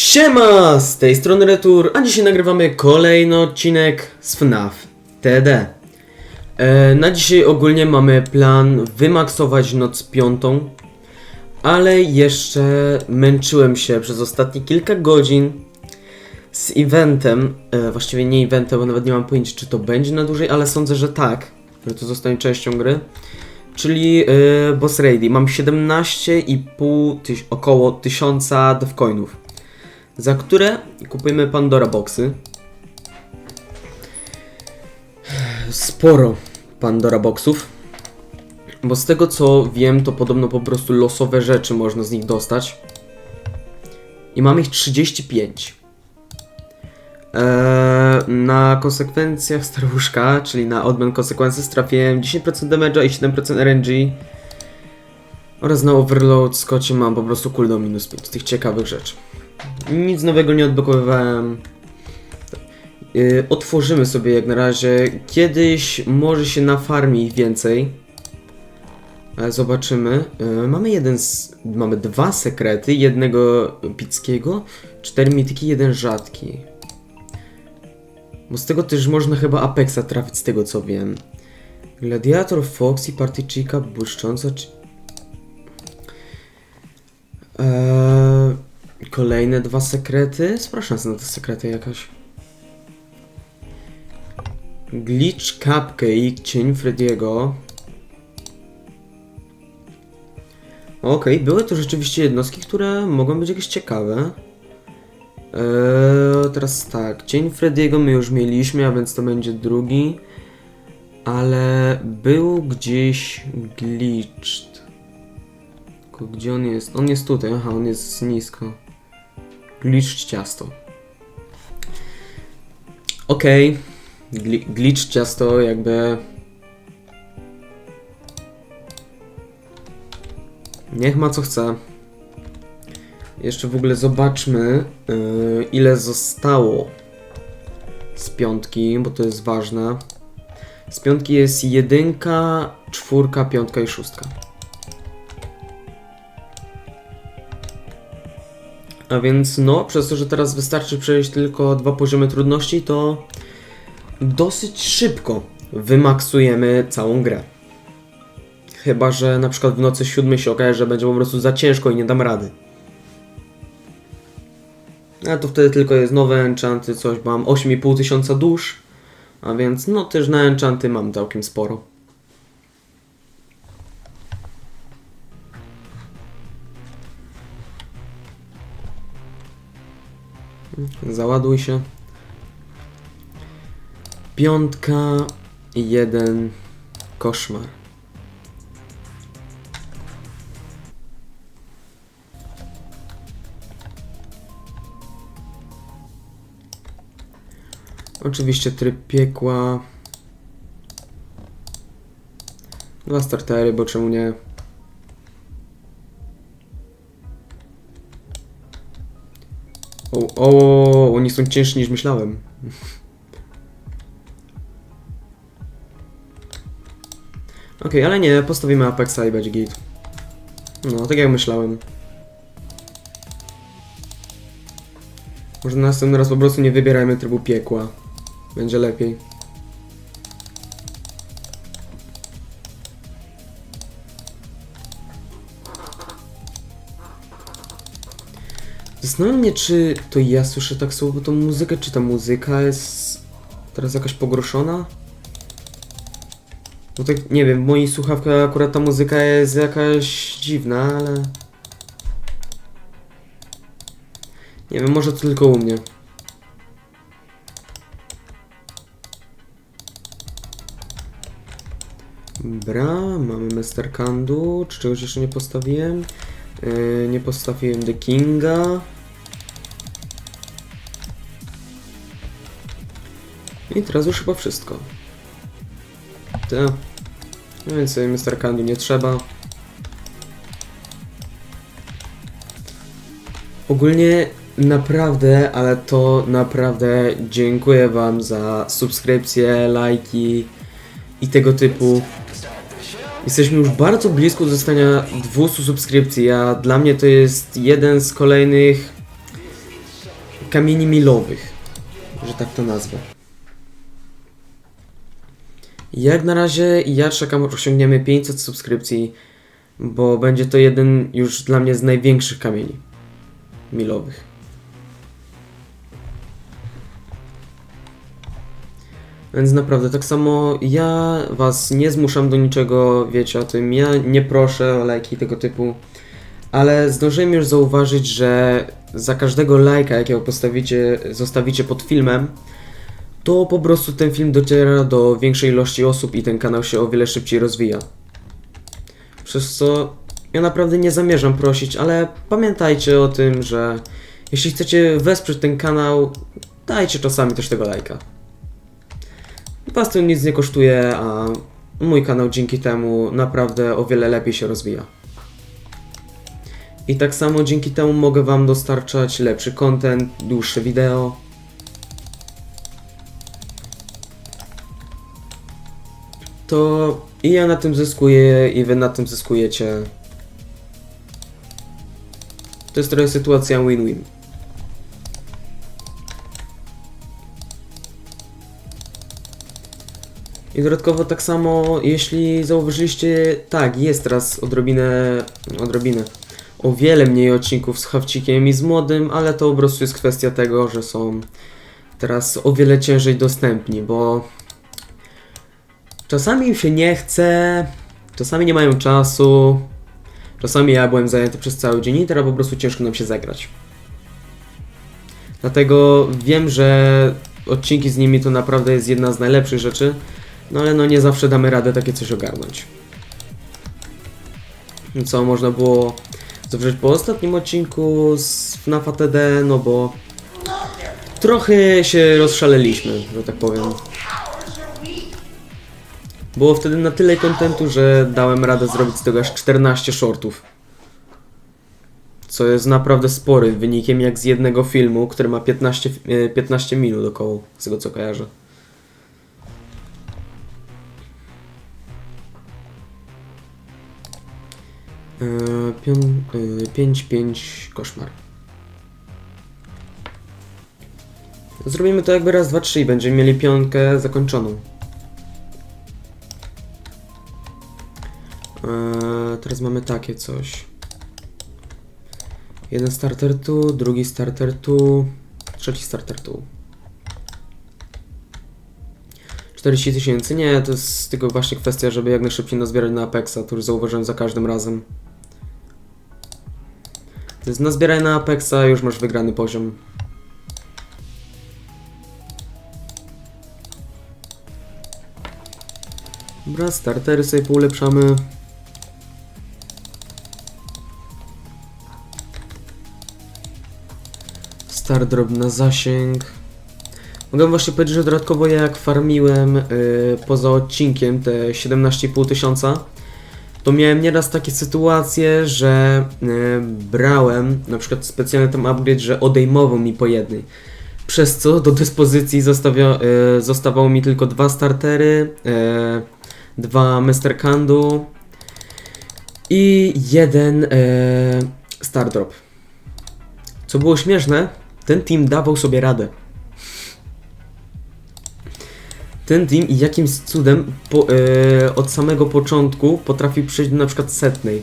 Siema! Z tej strony Retur, a dzisiaj nagrywamy kolejny odcinek z FNAF TD. E, na dzisiaj ogólnie mamy plan wymaksować noc piątą, ale jeszcze męczyłem się przez ostatnie kilka godzin z eventem, e, właściwie nie eventem, bo nawet nie mam pojęcia czy to będzie na dłużej, ale sądzę, że tak, że to zostanie częścią gry. Czyli e, Boss Raidy. Mam 17,5 tyś, około 1000 devcoinów za które kupujemy Pandora Boxy. Sporo Pandora Boxów. Bo z tego co wiem, to podobno po prostu losowe rzeczy można z nich dostać. I mam ich 35. Eee, na konsekwencjach staruszka, czyli na odmian konsekwencji trafiłem 10% damage'a i 7% RNG. Oraz na Overload Scotcie mam po prostu cooldown minus 5 z tych ciekawych rzeczy. Nic nowego nie odblokowywałem. Yy, otworzymy sobie jak na razie. Kiedyś może się nafarmi więcej. Ale zobaczymy. Yy, mamy jeden z, Mamy dwa sekrety. Jednego pickiego. Cztery mityki, jeden rzadki. Bo z tego też można chyba Apexa trafić, z tego co wiem. Gladiator, Foxy, Party Chica, błyszcząca... Czy... Eee, kolejne dwa sekrety. Sprawdź szanse na te sekrety jakaś. Glitch Cupcake, cień Frediego. Okej, były to rzeczywiście jednostki, które mogą być jakieś ciekawe. Eee, teraz tak, cień Frediego my już mieliśmy, a więc to będzie drugi. Ale był gdzieś glitched. Gdzie on jest? On jest tutaj, aha, on jest nisko. Glitch ciasto. Okej. Gli glitch ciasto jakby... Niech ma co chce. Jeszcze w ogóle zobaczmy, yy, ile zostało z piątki, bo to jest ważne. Z piątki jest jedynka, czwórka, piątka i szóstka. A więc no, przez to, że teraz wystarczy przejść tylko dwa poziomy trudności, to dosyć szybko wymaksujemy całą grę. Chyba, że na przykład w nocy siódmej się okaże, że będzie po prostu za ciężko i nie dam rady. Ale to wtedy tylko jest nowe enchanty, coś, mam 8,5 tysiąca dusz, a więc no też na enchanty mam całkiem sporo. Załaduj się. Piątka, jeden, koszmar. Oczywiście tryb piekła. Dwa startery, bo czemu nie? O, oni są ciężsi niż myślałem. Okej, ale nie, postawimy Apexa i będzie git. No, tak jak myślałem. Może następny raz po prostu nie wybierajmy trybu piekła. Będzie lepiej. Zastanawiam mnie, czy to ja słyszę tak słowo tą muzykę, czy ta muzyka jest teraz jakaś pogroszona? Bo tak, nie wiem, w moich słuchawkach akurat ta muzyka jest jakaś dziwna, ale... Nie wiem, może to tylko u mnie. Dobra, mamy Master Kandu. Czy czegoś jeszcze nie postawiłem? Yy, nie postawiłem The Kinga. I teraz już chyba wszystko. Te. No więc Mr. Kandu nie trzeba. Ogólnie naprawdę, ale to naprawdę dziękuję Wam za subskrypcje, lajki i tego typu. Jesteśmy już bardzo blisko do dostania 200 subskrypcji, a dla mnie to jest jeden z kolejnych kamieni milowych, że tak to nazwę. Jak na razie ja czekam, aż osiągniemy 500 subskrypcji, bo będzie to jeden już dla mnie z największych kamieni milowych. Więc naprawdę, tak samo ja was nie zmuszam do niczego, wiecie o tym, ja nie proszę o lajki tego typu, ale zdążyłem już zauważyć, że za każdego lajka, jakiego postawicie, zostawicie pod filmem, to po prostu ten film dociera do większej ilości osób i ten kanał się o wiele szybciej rozwija. Przez co ja naprawdę nie zamierzam prosić, ale pamiętajcie o tym, że jeśli chcecie wesprzeć ten kanał, dajcie czasami też tego lajka. Was to nic nie kosztuje, a mój kanał dzięki temu naprawdę o wiele lepiej się rozwija. I tak samo dzięki temu mogę Wam dostarczać lepszy content, dłuższe wideo. To i ja na tym zyskuję, i Wy na tym zyskujecie. To jest trochę sytuacja win-win. I dodatkowo tak samo, jeśli zauważyliście, tak, jest teraz odrobinę, odrobinę, o wiele mniej odcinków z Hawcikiem i z Młodym, ale to po prostu jest kwestia tego, że są teraz o wiele ciężej dostępni, bo czasami im się nie chce, czasami nie mają czasu, czasami ja byłem zajęty przez cały dzień i teraz po prostu ciężko nam się zagrać. Dlatego wiem, że odcinki z nimi to naprawdę jest jedna z najlepszych rzeczy, no ale no nie zawsze damy radę takie coś ogarnąć. Co można było zawrzeć po ostatnim odcinku z FNAFa TD, no bo trochę się rozszaleliśmy, że tak powiem. Było wtedy na tyle kontentu, że dałem radę zrobić z tego aż 14 shortów. Co jest naprawdę sporym wynikiem jak z jednego filmu, który ma 15, e, 15 minut około, z tego co kojarzę. Eee, pią- yy, 5-5 koszmar. Zrobimy to jakby raz, dwa, trzy i będziemy mieli piątkę zakończoną. Eee, teraz mamy takie coś. Jeden starter tu, drugi starter tu, trzeci starter tu. 40 tysięcy? Nie, to jest tylko właśnie kwestia, żeby jak najszybciej nazbierać na Apexa, to już zauważyłem za każdym razem. To jest nazbieraj na Apexa, już masz wygrany poziom. Dobra, startery sobie poulepszamy. Star drop na zasięg. Mogę właśnie powiedzieć, że dodatkowo jak farmiłem y, poza odcinkiem te 17,5 tysiąca, to miałem nieraz takie sytuacje, że y, brałem na przykład specjalny tam upgrade, że odejmował mi po jednej. Przez co do dyspozycji zostawia, y, zostawało mi tylko dwa startery, y, dwa Mr. Kandu i jeden y, Star Drop. Co było śmieszne, ten team dawał sobie radę. Ten team jakimś cudem po, e, od samego początku potrafił przejść do na przykład setnej.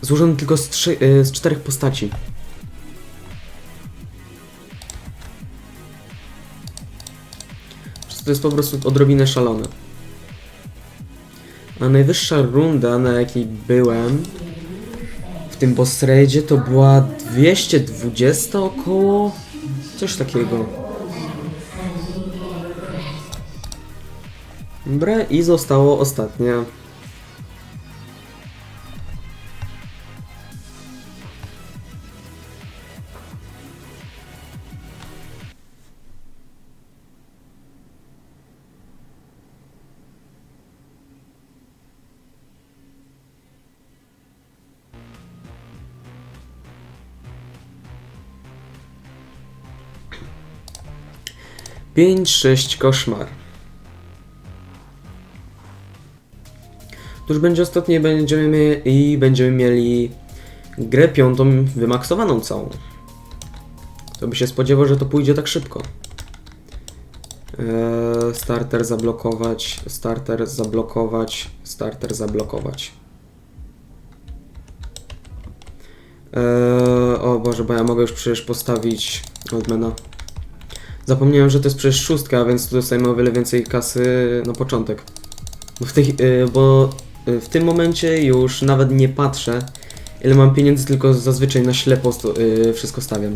Złożony tylko z, trzy, e, z czterech postaci. To jest po prostu odrobinę szalone. A najwyższa runda, na jakiej byłem tym boss raidzie to była 220 około, coś takiego. Dobra, i zostało ostatnia 5-6 koszmar. Tuż będzie ostatnie będziemy i będziemy mieli grę piątą wymaksowaną całą. To by się spodziewał, że to pójdzie tak szybko. Eee, starter zablokować, starter zablokować, starter zablokować. Eee, o Boże, bo ja mogę już przecież postawić Oldmana. Zapomniałem, że to jest przecież szóstka, więc tu dostajemy o wiele więcej kasy na początek. Bo w, yy, bo yy, w tym momencie już nawet nie patrzę, ile mam pieniędzy, tylko zazwyczaj na ślepo yy, wszystko stawiam.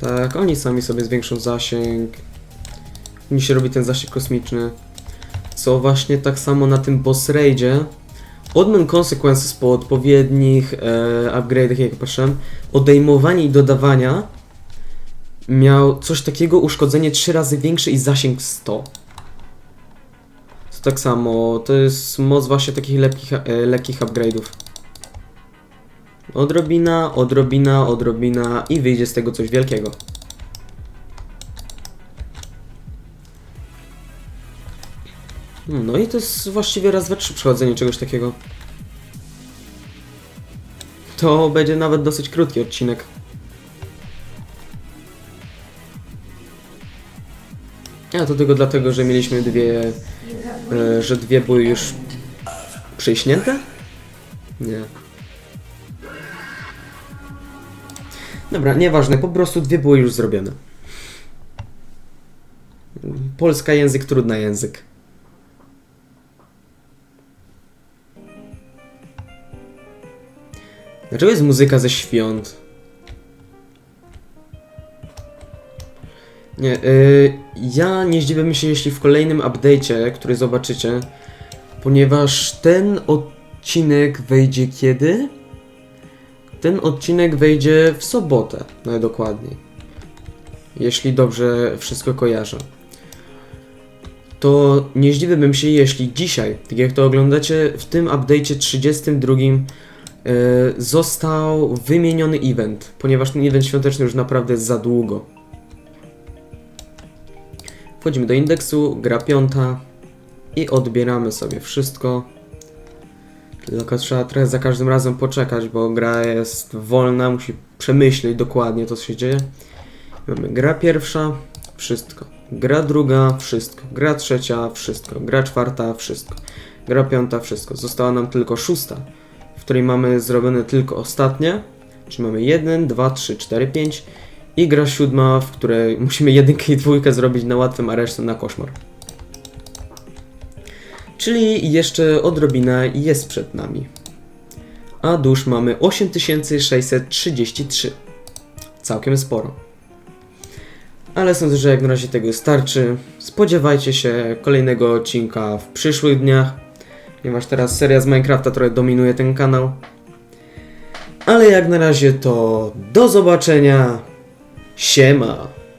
Tak, oni sami sobie zwiększą zasięg. Mi się robi ten zasięg kosmiczny. Co właśnie tak samo na tym boss rage'ie. Odmen Consequences po odpowiednich e, upgrade'ach, jak patrzyłem, odejmowanie i dodawania miał coś takiego, uszkodzenie 3 razy większe i zasięg 100. To tak samo, to jest moc właśnie takich lekkich, e, lekkich upgrade'ów. Odrobina, odrobina, odrobina i wyjdzie z tego coś wielkiego. No i to jest właściwie raz we trzy przechodzenie czegoś takiego. To będzie nawet dosyć krótki odcinek. A to tylko dlatego, że mieliśmy dwie, e, że dwie były już przyśnięte? Nie. Dobra, nieważne, po prostu dwie były już zrobione. Polska język, trudna język. Dlaczego jest muzyka ze świąt? Nie, yy, ja nie zdziwiłbym się, jeśli w kolejnym update'cie, który zobaczycie, ponieważ ten odcinek wejdzie kiedy? Ten odcinek wejdzie w sobotę, najdokładniej. Jeśli dobrze wszystko kojarzę. To nie zdziwiłbym się, jeśli dzisiaj, tak jak to oglądacie, w tym update'cie 32 e, został wymieniony event, ponieważ ten event świąteczny już naprawdę jest za długo. Wchodzimy do indeksu, gra piąta i odbieramy sobie wszystko. Tylko trzeba trochę za każdym razem poczekać, bo gra jest wolna, musi przemyśleć dokładnie to, co się dzieje. Mamy gra pierwsza, wszystko. Gra druga, wszystko. Gra trzecia, wszystko. Gra czwarta, wszystko. Gra piąta, wszystko. Została nam tylko szósta, której mamy zrobione tylko ostatnie. Czyli mamy 1, 2, 3, 4, 5. I gra siódma, w której musimy jedynkę i dwójkę zrobić na łatwym, a resztę na koszmar. Czyli jeszcze odrobina jest przed nami. A dusz mamy 8633. Całkiem sporo. Ale sądzę, że jak na razie tego starczy. Spodziewajcie się kolejnego odcinka w przyszłych dniach, ponieważ teraz seria z Minecrafta trochę dominuje ten kanał. Ale jak na razie to do zobaczenia. Siema.